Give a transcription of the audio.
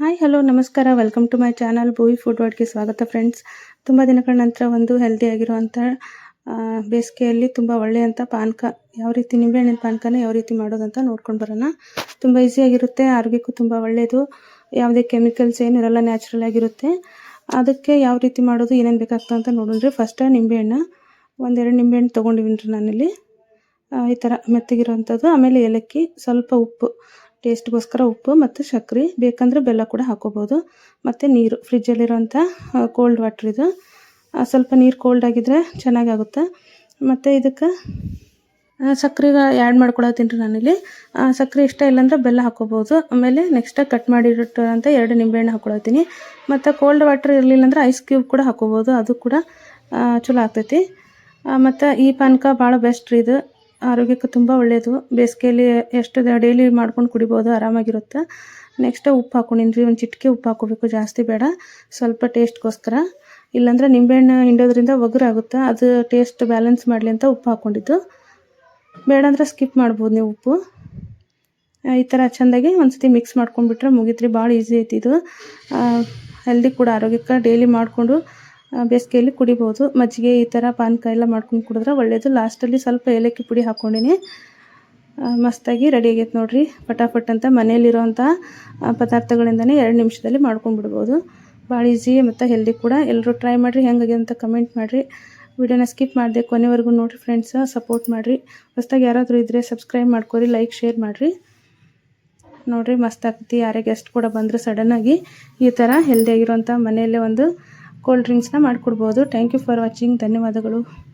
Hi hello ನಮಸ್ಕಾರ. Welcome to my channel Bhuvi food ವರ್ಡ್ಗೆ ಸ್ವಾಗತ friends ತುಂಬ ದಿನಗಳ ನಂತರ ಒಂದು ಹೆಲ್ದಿ ಆ, ಬೇಸಿಗೆಯಲ್ಲಿ ತುಂಬ ಒಳ್ಳೆಯಂಥ ಪಾನಕ ಯಾವ ರೀತಿ ನಿಂಬೆಹಣ್ಣಿನ ಪಾನಕನ ಯಾವ ರೀತಿ ಮಾಡೋದಂತ ನೋಡ್ಕೊಂಡು ಬರೋಣ. ತುಂಬ ಈಸಿಯಾಗಿರುತ್ತೆ ಆರೋಗ್ಯಕ್ಕೂ ತುಂಬ ಒಳ್ಳೆಯದು ಯಾವುದೇ ಕೆಮಿಕಲ್ಸ್ ಏನಿರಲ್ಲ ನ್ಯಾಚುರಲ್ ಆಗಿರುತ್ತೆ. ಅದಕ್ಕೆ ಯಾವ ರೀತಿ ಮಾಡೋದು ಏನೇನು ಬೇಕಾಗ್ತದೆ ಅಂತ ನೋಡಿದ್ರೆ. ಫಸ್ಟ್ ನಿಂಬೆಹಣ್ಣು ಒಂದೆರಡು ನಿಂಬೆಹಣ್ಣು ತೊಗೊಂಡಿದ್ದೀನಿ ರೀ ನಾನಿಲ್ಲಿ. ಈ ಥರ ಮೆತ್ತಗಿರೋವಂಥದ್ದು ಆಮೇಲೆ ಏಲಕ್ಕಿ ಸ್ವಲ್ಪ ಉಪ್ಪು. ಟೇಸ್ಟ್ಗೋಸ್ಕರ ಉಪ್ಪು ಮತ್ತು ಸಕ್ಕರೆ ಬೇಕಂದರೆ ಬೆಲ್ಲ ಕೂಡ ಹಾಕೋಬೋದು. ಮತ್ತು ನೀರು ಫ್ರಿಜ್ಜಲ್ಲಿರೋಂಥ ಕೋಲ್ಡ್ ವಾಟ್ರ್ ಇದು. ಸ್ವಲ್ಪ ನೀರು ಕೋಲ್ಡ್ ಆಗಿದ್ರೆ ಚೆನ್ನಾಗಾಗುತ್ತೆ ಮತ್ತು ಇದಕ್ಕೆ ಸಕ್ಕರೆಗೆ ಆ್ಯಡ್ ಮಾಡ್ಕೊಳತ್ತೀನಿ ರೀ ನಾನಿಲ್ಲಿ. ಸಕ್ಕರೆ ಇಷ್ಟ ಇಲ್ಲಾಂದ್ರೆ ಬೆಲ್ಲ ಹಾಕೋಬೋದು. ಆಮೇಲೆ ನೆಕ್ಸ್ಟ್ ಕಟ್ ಮಾಡಿರೋಂಥ ಎರಡು ನಿಂಬೆಹಣ್ಣು ಹಾಕೊಳತ್ತೀನಿ. ಮತ್ತು ಕೋಲ್ಡ್ ವಾಟ್ರ್ ಇರಲಿಲ್ಲ ಅಂದ್ರೆ ಐಸ್ ಕ್ಯೂಬ್ ಕೂಡ ಹಾಕೋಬೋದು. ಅದು ಕೂಡ ಚಲೋ ಆಗ್ತೈತಿ. ಮತ್ತು ಈ ಪಾನಕ ಭಾಳ ಬೆಸ್ಟ್ ರೀ ಇದು. ಆರೋಗ್ಯಕ್ಕೆ ತುಂಬ ಒಳ್ಳೆಯದು ಬೇಸಿಗೆಯಲ್ಲಿ ಎಷ್ಟು ಡೈಲಿ ಮಾಡ್ಕೊಂಡು ಕುಡಿಬೋದು, ಆರಾಮಾಗಿರುತ್ತೆ. ನೆಕ್ಸ್ಟ್ ಉಪ್ಪು ಹಾಕೊಂಡಿನಿ ಒಂದು ಚಿಟಿಕೆ ಉಪ್ಪು ಹಾಕೋಬೇಕು ಜಾಸ್ತಿ ಬೇಡ. ಸ್ವಲ್ಪ ಟೇಸ್ಟ್ಗೋಸ್ಕರ ಇಲ್ಲಾಂದ್ರೆ ನಿಂಬೆಹಣ್ಣು ಹಿಂಡೋದ್ರಿಂದ ಒಗರಾಗುತ್ತೆ. ಅದು ಟೇಸ್ಟ್ ಬ್ಯಾಲೆನ್ಸ್ ಮಾಡಲಿ ಅಂತ ಉಪ್ಪು ಹಾಕ್ಕೊಂಡಿದ್ದು. ಬೇಡ ಅಂದ್ರೆ ಸ್ಕಿಪ್ ಮಾಡ್ಬೋದು ನೀವು ಉಪ್ಪು. ಈ ಥರ ಚೆಂದಾಗಿ ಒಂದ್ಸತಿ ಮಿಕ್ಸ್ ಮಾಡ್ಕೊಂಡ್ಬಿಟ್ರೆ ಮುಗಿತ್ರಿ. ಭಾಳ ಈಸಿ ಐತಿ ಇದು. ಹೆಲ್ದಿ ಕೂಡ ಆರೋಗ್ಯಕ್ಕೆ ಡೈಲಿ ಮಾಡಿಕೊಂಡು ಬೇಸಿಗೆಯಲ್ಲಿ ಕುಡಿಬೋದು. ಮಜ್ಜಿಗೆ ಈ ಥರ ಪಾನಕ ಎಲ್ಲ ಮಾಡ್ಕೊಂಡು ಕುಡಿದ್ರೆ ಒಳ್ಳೆಯದು ಲಾಸ್ಟಲ್ಲಿ ಸ್ವಲ್ಪ ಏಲಕ್ಕಿ ಪುಡಿ ಹಾಕ್ಕೊಂಡಿನಿ ಮಸ್ತಾಗಿ ರೆಡಿ ಆಗೈತೆ ನೋಡಿರಿ. ಪಟಾಫಟ್ ಅಂತ ಮನೆಯಲ್ಲಿರೋಂಥ ಪದಾರ್ಥಗಳಿಂದನೇ ಎರಡು ನಿಮಿಷದಲ್ಲಿ ಮಾಡ್ಕೊಂಡ್ಬಿಡ್ಬೋದು. ಭಾಳ ಈಸಿ ಮತ್ತು ಹೆಲ್ದಿ ಕೂಡ. ಎಲ್ಲರೂ ಟ್ರೈ ಮಾಡಿರಿ. ಹೆಂಗಾಗಿ ಅಂತ ಕಮೆಂಟ್ ಮಾಡಿರಿ. ವಿಡಿಯೋನ ಸ್ಕಿಪ್ ಮಾಡಿದೆ ಕೊನೆವರೆಗೂ ನೋಡಿರಿ ಫ್ರೆಂಡ್ಸ್ ಸಪೋರ್ಟ್ ಮಾಡಿರಿ. ಹೊಸ್ದಾಗಿ ಯಾರಾದರೂ ಇದ್ದರೆ ಸಬ್ಸ್ಕ್ರೈಬ್ ಮಾಡ್ಕೊರಿ ಲೈಕ್ ಶೇರ್ ಮಾಡಿರಿ. ನೋಡಿರಿ ಮಸ್ತ್ ಆಗ್ತೈತಿ. ಯಾರೇ ಗೆಸ್ಟ್ ಕೂಡ ಬಂದರೆ ಸಡನ್ನಾಗಿ ಈ ಥರ ಹೆಲ್ದಿ ಆಗಿರೋಂಥ ಮನೆಯಲ್ಲೇ ಒಂದು ಕೋಲ್ಡ್ ಡ್ರಿಂಕ್ಸ್ನ ಮಾಡಿಕೊಡ್ಬೋದು. ಥ್ಯಾಂಕ್ ಯು ಫಾರ್ ವಾಚಿಂಗ್ ಧನ್ಯವಾದಗಳು.